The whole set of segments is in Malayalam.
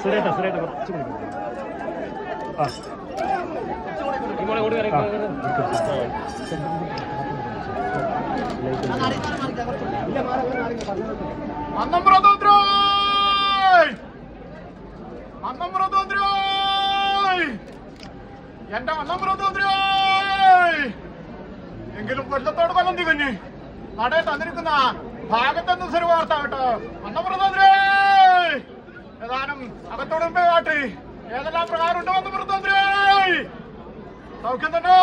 സുരേട്ടാ സുരേട്ട കുറച്ച് ആ എന്റെ അന്നം പ്രതോദ്രോ എങ്കിലും കൊല്ലത്തോട് കൊല്ലം തികഞ്ഞ് നടയെ തന്നിരിക്കുന്ന ഭാഗത്തെന്ന് ഒരു വാർത്ത കേട്ടോ. അന്നം പ്രതോദ്രോയ് ഏതാനും അകത്തോടും കാട്ടി. ഏതെല്ലാം പ്രകാരം ഉണ്ടോ അന്നം പ്രതോദ്രോയ് സൗഖ്യം തന്നോ?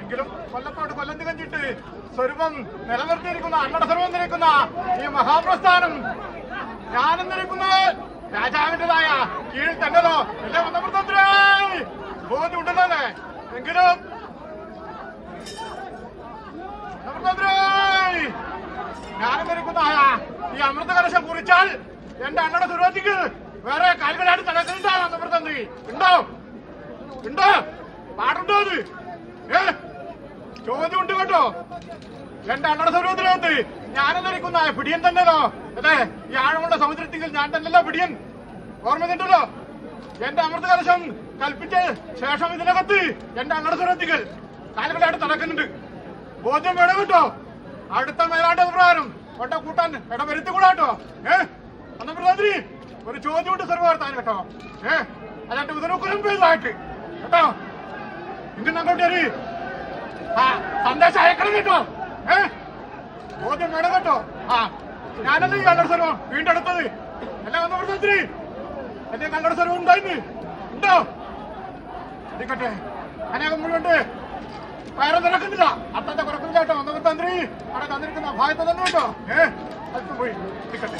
എങ്കിലും കൊല്ലത്തോട് കൊല്ലം തികഞ്ഞിട്ട് സ്വരൂപം നിലനിർത്തിയിരിക്കുന്ന അന്നട സ്വരൂപം നിൽക്കുന്ന ഈ മഹാപ്രസ്ഥാനം ഞാനെന്നിരിക്കുന്ന? രാജാവിന്റെതായ കീഴിൽ തന്നതോ? എല്ലാം വന്നപ്രതന്ത്രേ ബോധ്യമുണ്ടല്ലോ അല്ലേ? എങ്കിലും ഈ അമൃത കലശം കുറിച്ചാൽ എന്റെ അണ്ണയുടെ സുരത്തിക്ക് വേറെ കാലുകളായിട്ട് നടക്കുന്നുണ്ടാവും അമൃതന്ത്രി ഉണ്ടോ? ഉണ്ടോ? പാടുണ്ടോ അത്? ഏ? ചോദ്യം ഉണ്ട് കേട്ടോ. എന്റെ അണ്ണയുടെ സൗരത്തിനകത്ത് ഞാനെന്നിരിക്കുന്ന പിടിയൻ തന്നെയല്ലോ അതെ ഈ ആഴമുള്ള സമുദ്രത്തിൽ ഞാൻ തന്നെയല്ലോ പിടിയൻ. ഓർമ്മയുണ്ടല്ലോ? എന്റെ അമൃത കലശം കൽപ്പിച്ച ശേഷം ഇതിനകത്ത് എന്റെ അണ്ണയുടെ സൗരത്തികൾ കാലുകളായിട്ട് നടക്കുന്നുണ്ട് ബോധ്യം വേണം കേട്ടോ. അടുത്ത മേലാട്ട പ്രകാരം. ഒട്ട കൂട്ടാൻ ഇടവരുത്തി കൂടാട്ടോ ഏ? അന്ന പ്രധാനി ഒരു ചോദ്യമുണ്ട് സർവാർത്താൻ കേട്ടോ. ഏ? അല്ലാണ്ട് ഉദരക്കുരം പേരിലായിട്ട് കേട്ടോ? ഇങ്ങനെ അങ്ങോട്ട് ഒരു ആ സന്ദേശം അയക്കണം കേട്ടോ. ഏ? ബോധ്യം വേണം കേട്ടോ. ആ ഞാനല്ലേ കല്ലട സർവം വീണ്ടെടുത്തത്? എല്ലാം വന്ന പ്രധാനി എന്റെ കല്ലട സർവം ഉണ്ടായിന്ന് ഉണ്ടോ? ഇരിക്കട്ടെ അനേകം മുഴുവണ്ട് വയറ് നിറക്കുന്നില്ല അത്തന്റെ കുറക്കുന്നില്ല കേട്ടോ. ഒന്ന് തന്ത്രി. അവിടെ തന്നിരിക്കുന്ന ഭാഗത്ത് തന്നെ കേട്ടോ ഏഹ് അല്പം പോയി. ഇരിക്കട്ടെ